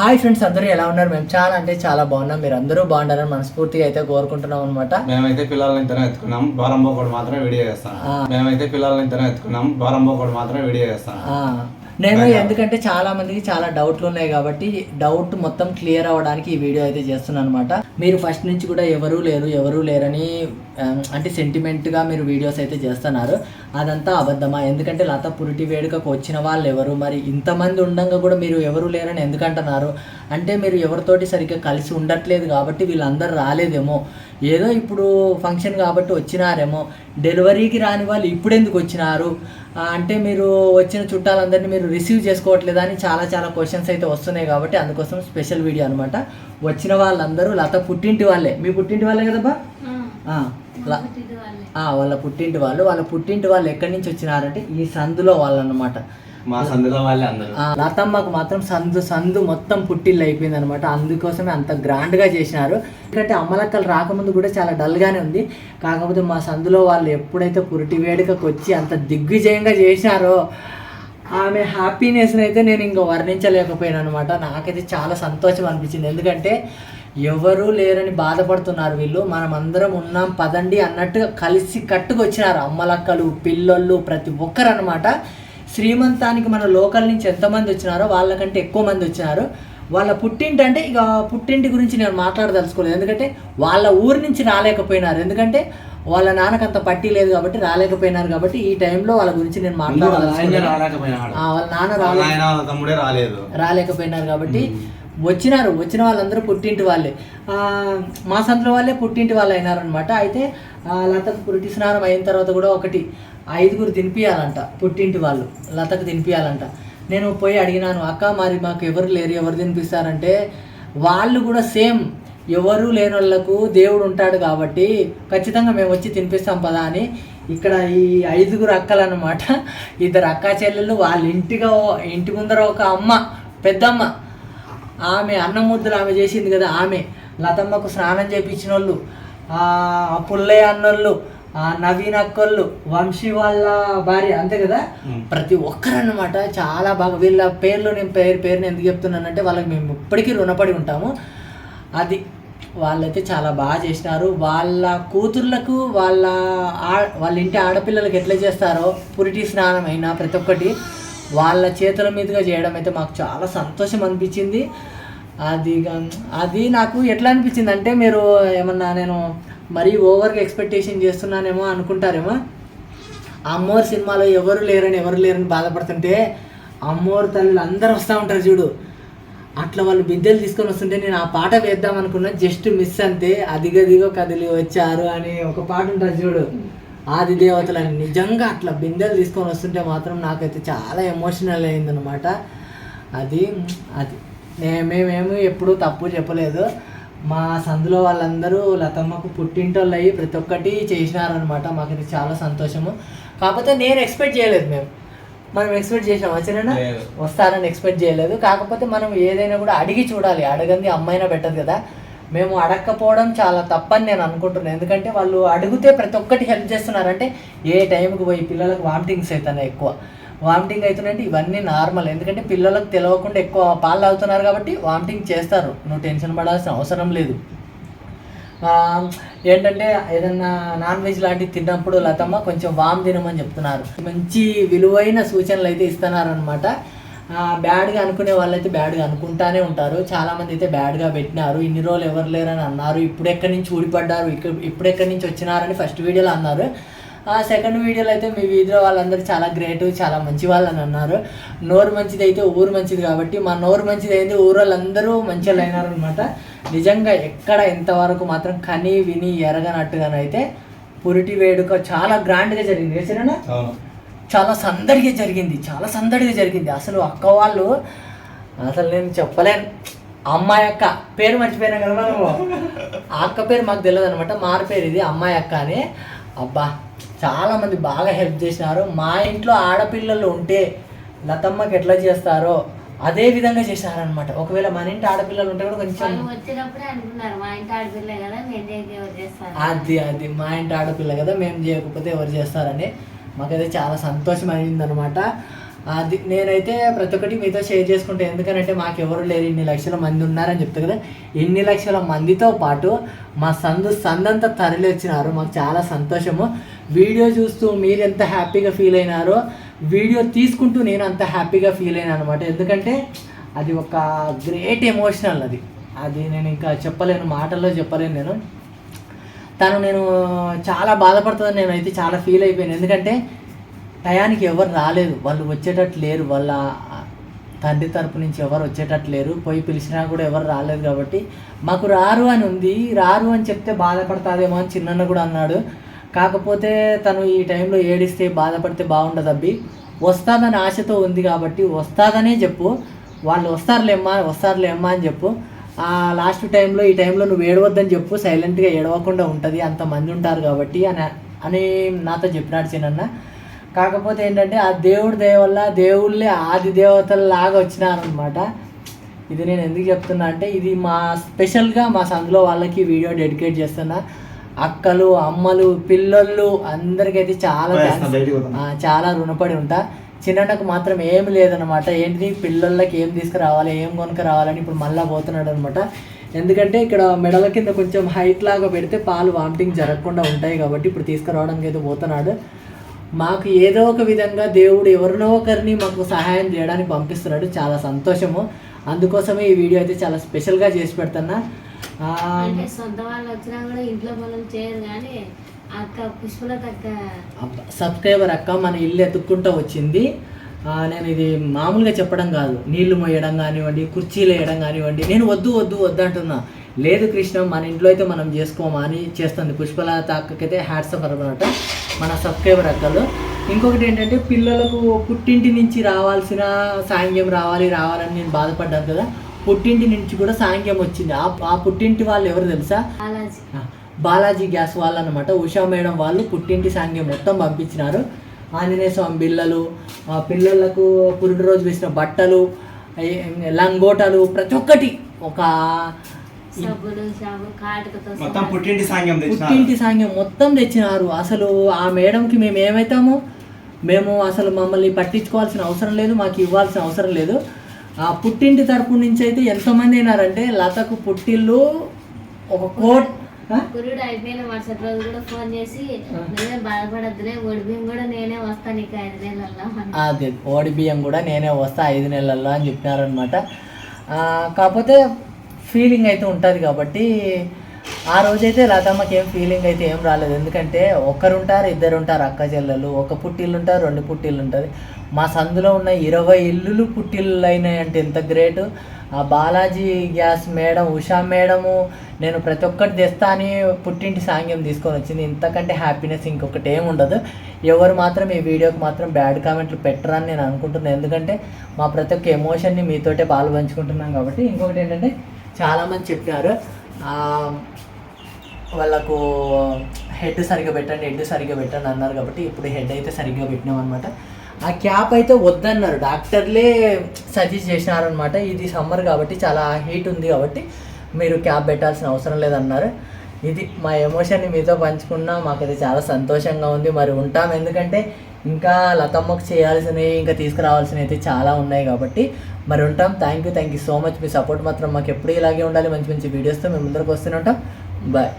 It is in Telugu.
హాయ్ ఫ్రెండ్స్ అందరూ ఎలా ఉన్నారు? మేము చాలా అంటే చాలా బాగున్నాం. మీరు అందరూ బాగుండాలని మనస్ఫూర్తిగా అయితే కోరుకుంటున్నాం అనమాట మేమైతే పిల్లల్ని ఇద్దరం ఎత్తుకున్నాం. బారంబో కూడా మాత్రం వీడియో చేస్తాం మేమైతే పిల్లల్ని ఇద్దరం ఎత్తుకున్నాం. బారంబో కూడా మాత్రం వీడియో చేస్తాం నేను ఎందుకంటే చాలా మందికి చాలా డౌట్లు ఉన్నాయి కాబట్టి డౌట్ మొత్తం క్లియర్ అవ్వడానికి ఈ వీడియో అయితే చేస్తున్నాను అనమాట మీరు ఫస్ట్ నుంచి కూడా ఎవరూ లేరు ఎవరూ లేరని అంటే సెంటిమెంట్గా మీరు వీడియోస్ అయితే చేస్తున్నారు. అదంతా అబద్ధమా? ఎందుకంటే లత పురిటి వేడుకకు వచ్చిన వాళ్ళు ఎవరు మరి ఇంతమంది ఉండగా కూడా మీరు ఎవరు లేరని ఎందుకంటున్నారు? అంటే మీరు ఎవరితోటి సరిగ్గా కలిసి ఉండట్లేదు కాబట్టి వీళ్ళందరూ రాలేదేమో. ఏదో ఇప్పుడు ఫంక్షన్ కాబట్టి వచ్చినారేమో. డెలివరీకి రాని వాళ్ళు ఇప్పుడు ఎందుకు వచ్చినారు అంటే మీరు వచ్చిన చుట్టాలందరినీ మీరు రిసీవ్ చేసుకోవట్లేదా అని చాలా చాలా క్వశ్చన్స్ అయితే వస్తున్నాయి కాబట్టి అందుకోసం స్పెషల్ వీడియో అనమాట వచ్చిన వాళ్ళందరూ లత పుట్టింటి వాళ్ళే. మీ పుట్టింటి వాళ్ళే కదబ్బా? వాళ్ళ పుట్టింటి వాళ్ళు వాళ్ళ పుట్టింటి వాళ్ళు ఎక్కడి నుంచి వచ్చినారంటే ఈ సందులో వాళ్ళు అనమాట మా సందులో వాళ్ళే అందరూ. లతమ్మకు మాత్రం సందు సందు మొత్తం పుట్టిల్లు అయిపోయింది అనమాట అందుకోసమే అంత గ్రాండ్గా చేసినారు. ఎందుకంటే అమ్మలక్కలు రాకముందు కూడా చాలా డల్గానే ఉంది. కాకపోతే మా సందులో వాళ్ళు ఎప్పుడైతే పురిటి వేడుకకు వచ్చి అంత దిగ్విజయంగా చేసినారో ఆమె హ్యాపీనెస్ని అయితే నేను ఇంకా వర్ణించలేకపోయాను అనమాట నాకైతే చాలా సంతోషం అనిపించింది. ఎందుకంటే ఎవరు లేరని బాధపడుతున్నారు వీళ్ళు. మనం అందరం ఉన్నాం పదండి అన్నట్టుగా కలిసి కట్టుకు వచ్చినారు అమ్మలక్కలు పిల్లలు ప్రతి ఒక్కరు అనమాట శ్రీమంతానికి మన లోకల్ నుంచి ఎంతమంది వచ్చినారో వాళ్ళకంటే ఎక్కువ మంది వచ్చినారు. వాళ్ళ పుట్టింటి అంటే ఇక పుట్టింటి గురించి నేను మాట్లాడదలుచుకోలేదు. ఎందుకంటే వాళ్ళ ఊరి నుంచి రాలేకపోయినారు. ఎందుకంటే వాళ్ళ నాన్నకు అంత పట్టి లేదు కాబట్టి రాలేకపోయినారు కాబట్టి ఈ టైంలో వాళ్ళ గురించి నేను ముందు వాళ్ళ నాన్న రాలేదు. రాలేకపోయినారు కాబట్టి వచ్చినారు వచ్చిన వాళ్ళందరూ పుట్టింటి వాళ్ళే. మా సంతలో వాళ్ళే పుట్టింటి వాళ్ళు అయినారనమాట అయితే ఆ, లతకు పురిటి స్నానం అయిన తర్వాత కూడా ఒకటి ఐదుగురు తినిపించాలంట పుట్టింటి వాళ్ళు. లతకు తినిపియాలంట. నేను పోయి అడిగినాను అక్క మరి మాకు ఎవరు లేరు ఎవరు తినిపిస్తారంటే వాళ్ళు కూడా సేమ్. ఎవరు లేని వాళ్ళకు దేవుడు ఉంటాడు కాబట్టి ఖచ్చితంగా మేము వచ్చి తినిపిస్తాం పదా అని ఇక్కడ ఈ ఐదుగురు అక్కలు అనమాట ఇద్దరు అక్కా చెల్లెళ్ళు వాళ్ళ ఇంటిగా ఇంటి ముందర ఒక అమ్మ పెద్దమ్మ. ఆమె అన్నం ముద్దలు ఆమె చేసింది కదా ఆమె. లతమ్మకు స్నానం చేపించిన వాళ్ళు ఆ పుల్లయ్య అన్నోళ్ళు ఆ నవీన్ అక్కోళ్ళు వంశీ వాళ్ళ భార్య అంతే కదా? ప్రతి ఒక్కరన్నమాట చాలా బాగా వీళ్ళ పేర్లు నేను పేరు పేరుని ఎందుకు చెప్తున్నానంటే వాళ్ళకి మేము ఇప్పటికీ రుణపడి ఉంటాము. అది వాళ్ళైతే చాలా బాగా చేసినారు. వాళ్ళ కూతుర్లకు వాళ్ళ వాళ్ళ ఇంటి ఆడపిల్లలకి ఎట్లా చేస్తారో పురిటి స్నానం అయినా ప్రతి ఒక్కటి వాళ్ళ చేతుల మీదుగా చేయడం అయితే మాకు చాలా సంతోషం అనిపించింది. అది అది నాకు ఎట్లా అనిపించింది అంటే మీరు ఏమన్నా నేను మరీ ఓవర్గా ఎక్స్పెక్టేషన్ చేస్తున్నానేమో అనుకుంటారేమో. అమ్మోరు సినిమాలో ఎవరు లేరని ఎవరు లేరని బాధపడుతుంటే అమ్మోరు తల్లులు అందరూ వస్తూ ఉంటారు చూడు. అట్లా వాళ్ళు బిద్దెలు తీసుకొని వస్తుంటే నేను ఆ పాట వేద్దాం అనుకున్నా జస్ట్ మిస్ అంతే. అదిగదిగో కదిలి వచ్చారు అని ఒక పాట ఉంటుంది చూడు. ఆది దేవతలు అని నిజంగా అట్లా బిందెలు తీసుకొని వస్తుంటే మాత్రం నాకైతే చాలా ఎమోషనల్ అయిందనమాట అది అది. నే- మేమేమి ఎప్పుడూ తప్పు చెప్పలేదు. మా సందులో వాళ్ళందరూ లతమ్మకు పుట్టింటోళ్ళు అయ్యి ప్రతి ఒక్కటి చేసినారనమాట మాకైతే చాలా సంతోషము. కాకపోతే నేను ఎక్స్పెక్ట్ చేయలేదు మేము. మనం ఎక్స్పెక్ట్ చేసాం వచ్చినా. వస్తారని ఎక్స్పెక్ట్ చేయలేదు. కాకపోతే మనం ఏదైనా కూడా అడిగి చూడాలి. అడగంది అమ్మాయినా పెట్టదు కదా. మేము అడగకపోవడం చాలా తప్పని నేను అనుకుంటున్నాను. ఎందుకంటే వాళ్ళు అడిగితే ప్రతి ఒక్కటి హెల్ప్ చేస్తున్నారంటే ఏ టైంకి పోయి పిల్లలకు వామిటింగ్స్ అవుతున్నాయి ఎక్కువ. వామిటింగ్ అవుతున్నాయంటే ఇవన్నీ నార్మల్ ఎందుకంటే పిల్లలకు తెలియకుండా ఎక్కువ పాలు తాగుతున్నారు కాబట్టి వామిటింగ్ చేస్తారు. నువ్వు టెన్షన్ పడాల్సిన అవసరం లేదు. ఏంటంటే ఏదన్నా నాన్ వెజ్ లాంటివి తిన్నప్పుడు లతమ్మ కొంచెం వామ్ తినమని చెప్తున్నారు. మంచి విలువైన సూచనలు అయితే ఇస్తున్నారు అనమాట బ్యాడ్గా అనుకునే వాళ్ళైతే బ్యాడ్గా అనుకుంటానే ఉంటారు. చాలామంది అయితే బ్యాడ్గా పెట్టినారు. ఇన్ని రోజులు ఎవరు లేరని అన్నారు. ఇప్పుడు ఎక్కడి నుంచి ఊడిపడ్డారు? ఇక్కడ ఇప్పుడు ఎక్కడి నుంచి వచ్చినారని ఫస్ట్ వీడియోలో అన్నారు. ఆ సెకండ్ వీడియోలో అయితే మీ వీధిలో వాళ్ళందరూ చాలా గ్రేట్ చాలా మంచి వాళ్ళు అని అన్నారు. నోరు మంచిది అయితే ఊరు మంచిది కాబట్టి మా నోరు మంచిది అయితే ఊరు వాళ్ళందరూ మంచి వాళ్ళు అనమాట నిజంగా ఎక్కడ ఇంతవరకు మాత్రం కని విని ఎరగనట్టుగానైతే పురిటి వేడుక చాలా గ్రాండ్గా జరిగింది. సరేనా? చాలా సందడిగా జరిగింది చాలా సందడిగా జరిగింది. అసలు అక్క వాళ్ళు అసలు నేను చెప్పలేను. అమ్మాయి అక్క పేరు మర్చిపోయినా కదా మనము. ఆ అక్క పేరు మాకు తెలియదు అనమాట మారు పేరు ఇది అమ్మాయి అక్క అని. అబ్బా చాలా మంది బాగా హెల్ప్ చేసినారు. మా ఇంట్లో ఆడపిల్లలు ఉంటే లతమ్మకి ఎట్లా చేస్తారో అదే విధంగా చేశారనమాట ఒకవేళ మన ఇంటి ఆడపిల్లలు ఉంటే కూడా కొంచెం అది అది మా ఇంటి ఆడపిల్ల కదా మేము చేయకపోతే ఎవరు చేస్తారని. మాకైతే చాలా సంతోషం అయిందనమాట అది నేనైతే ప్రతి ఒక్కటి మీతో షేర్ చేసుకుంటే. ఎందుకంటే మాకు ఎవరు లేరు ఇన్ని లక్షల మంది ఉన్నారని చెప్తా కదా ఇన్ని లక్షల మందితో పాటు మా సందు సందంతా తరలి వచ్చినారు మాకు చాలా సంతోషము. వీడియో చూస్తూ మీరు ఎంత హ్యాపీగా ఫీల్ అయినారో వీడియో తీసుకుంటూ నేను అంత హ్యాపీగా ఫీల్ అయినా అనమాట ఎందుకంటే అది ఒక గ్రేట్ ఎమోషనల్ అది. అది నేను ఇంకా చెప్పలేను మాటల్లో చెప్పలేను నేను. తను నేను చాలా బాధపడుతుందని నేనైతే చాలా ఫీల్ అయిపోయాను. ఎందుకంటే టయానికి ఎవరు రాలేదు. వాళ్ళు వచ్చేటట్టు లేరు. వాళ్ళ తండ్రి తరపు నుంచి ఎవరు వచ్చేటట్టు లేరు. పోయి పిలిచినా కూడా ఎవరు రాలేదు కాబట్టి మాకు రారు అని ఉంది. రారు అని చెప్తే బాధపడతాదేమో అని చిన్న కూడా అన్నాడు. కాకపోతే తను ఈ టైంలో ఏడిస్తే బాధపడితే బాగుండదు అబ్బి. వస్తాదని ఆశతో ఉంది కాబట్టి వస్తాదనే చెప్పు. వాళ్ళు వస్తారులేమ్మా వస్తారులేమ్మా అని చెప్పు. లాస్ట్ టైంలో ఈ టైంలో నువ్వు ఏడవద్దని చెప్పు సైలెంట్గా ఏడవకుండా ఉంటుంది అంతమంది ఉంటారు కాబట్టి అని అని నాతో చెప్పినాడు చిన్న కాకపోతే ఏంటంటే ఆ దేవుడి దయ వల్ల దేవుళ్ళే ఆది దేవతల్లాగా వచ్చినారనమాట ఇది నేను ఎందుకు చెప్తున్నా అంటే ఇది మా స్పెషల్గా మా సందులో వాళ్ళకి వీడియో డెడికేట్ చేస్తున్నా అక్కలు అమ్మలు పిల్లలు అందరికైతే చాలా. ఆ, చాలా రుణపడి ఉంటా. చిన్నకు మాత్రం ఏం లేదనమాట ఏంటిది? పిల్లలకి ఏం తీసుకురావాలి? ఏం కొనుక రావాలని ఇప్పుడు మళ్ళీ పోతున్నాడు అనమాట ఎందుకంటే ఇక్కడ మెడల కింద కొంచెం హైట్ లాగా పెడితే పాలు వామిటింగ్ జరగకుండా ఉంటాయి కాబట్టి ఇప్పుడు తీసుకురావడానికి అయితే పోతున్నాడు. మాకు ఏదో ఒక విధంగా దేవుడు ఎవరినో ఒకరిని మాకు సహాయం చేయడానికి పంపిస్తున్నాడు. చాలా సంతోషము. అందుకోసమే ఈ వీడియో అయితే చాలా స్పెషల్గా చేసి పెడుతున్నా. అంటే సొంత వాళ్ళు వచ్చినా కూడా ఇంట్లో పనులు చేయరు కానీ అక్క పుష్పలత అక్క. సబ్స్క్రైబర్ అక్క మన ఇల్లు ఎత్తుక్కుంటూ వచ్చింది. నేను ఇది మామూలుగా చెప్పడం కాదు. నీళ్ళు మోయడం కానివ్వండి కుర్చీలు వేయడం కానివ్వండి నేను వద్దు వద్దు వద్దు అంటున్నా. లేదు కృష్ణ మన ఇంట్లో అయితే మనం చేసుకోమా అని చేస్తుంది. పుష్పలత అక్కకైతే హ్యాట్సప్ అనమాట మన సబ్స్క్రైబర్ అక్కలు. ఇంకొకటి ఏంటంటే పిల్లలకు పుట్టింటి నుంచి రావాల్సిన సాంగ్యం రావాలి రావాలని నేను బాధపడ్డాను కదా. పుట్టింటి నుంచి కూడా సాంగ్యం వచ్చింది. ఆ పుట్టింటి వాళ్ళు ఎవరు తెలుసా? బాలాజీ గ్యాస్ వాళ్ళు అనమాట ఉషా మేడం వాళ్ళు పుట్టింటి సాంగ్యం మొత్తం పంపించినారు. ఆంజనేయ స్వామి బిళ్ళలు ఆ పిల్లలకు పురుడు రోజు వేసిన బట్టలు లంగోటలు ప్రతి ఒక్కటి ఒక సబ్బులు షాంపూ కాటుకతో మొత్తం పుట్టింటి సాంగ్యం తెచ్చిన పుట్టింటి సాంగ్యం మొత్తం తెచ్చినారు. అసలు ఆ మేడంకి మేము ఏమవుతాము మేము అసలు మమ్మల్ని పట్టించుకోవాల్సిన అవసరం లేదు మాకు ఇవ్వాల్సిన అవసరం లేదు. ఆ పుట్టింటి తరపు నుంచి అయితే ఎంతమంది అయినారంటే లతకు పుట్టిల్లు ఒక కోట్ ఆ? కురుడు అయిపోయిన మరుసటి రోజు కూడా ఫోన్ చేసి నువ్వే బాధపడద్దులే ఒడిబియ్యం కూడా నేనే వస్తాను నీకు ఐదు నెలల్లో. అదే ఓడి బియ్యం కూడా నేనే వస్తా ఐదు నెలల్లో అని చెప్పినారనమాట కాకపోతే ఫీలింగ్ అయితే ఉంటుంది కాబట్టి ఆ రోజైతే లతమ్మకి ఏం ఫీలింగ్ అయితే ఏం రాలేదు. ఎందుకంటే ఒకరు ఉంటారు ఇద్దరు ఉంటారు అక్క చెల్లెలు ఒక పుట్టిల్లు ఉంటారు రెండు పుట్టిల్లు ఉంటుంది మా సందులో ఉన్న ఇరవై ఇల్లులు పుట్టిల్లు అయినాయి అంటే ఎంత గ్రేట్. ఆ Balaji gas madam Usha madam నేను ప్రతి ఒక్కటి తెస్తా అని పుట్టింటి సాంగ్యం తీసుకొని వచ్చింది. ఇంతకంటే హ్యాపీనెస్ ఇంకొకటి ఏమి ఉండదు. ఎవరు మాత్రం ఈ వీడియోకి మాత్రం బ్యాడ్ కామెంట్లు పెట్టరని నేను అనుకుంటున్నాను ఎందుకంటే మా ప్రతి ఒక్క ఎమోషన్ని మీతోటే పాలు పంచుకుంటున్నాం కాబట్టి ఇంకొకటి ఏంటంటే చాలామంది చెప్పారు వాళ్ళకు హెడ్ సరిగ్గా పెట్టండి హెడ్ సరిగ్గా పెట్టండి అన్నారు కాబట్టి ఇప్పుడు హెడ్ అయితే సరిగ్గా పెట్టినాం అనమాట ఆ క్యాప్ అయితే వద్దన్నారు. డాక్టర్లే సజెస్ట్ చేసినారనమాట ఇది సమ్మర్ కాబట్టి చాలా హీట్ ఉంది కాబట్టి మీరు క్యాప్ పెట్టాల్సిన అవసరం లేదన్నారు. ఇది మా ఎమోషన్ని మీతో పంచుకున్నా మాకైతే చాలా సంతోషంగా ఉంది. మరి ఉంటాం. ఎందుకంటే ఇంకా లతమ్మకు చేయాల్సినవి ఇంకా తీసుకురావాల్సినవి అయితే చాలా ఉన్నాయి కాబట్టి మరి ఉంటాం. Thank you thank you so much me support మాత్రం మాకు ఎప్పుడు ఇలాగే ఉండాలి. మంచి మంచి వీడియోస్తో మేము ముందరకు వస్తూనే ఉంటాం. బాయ్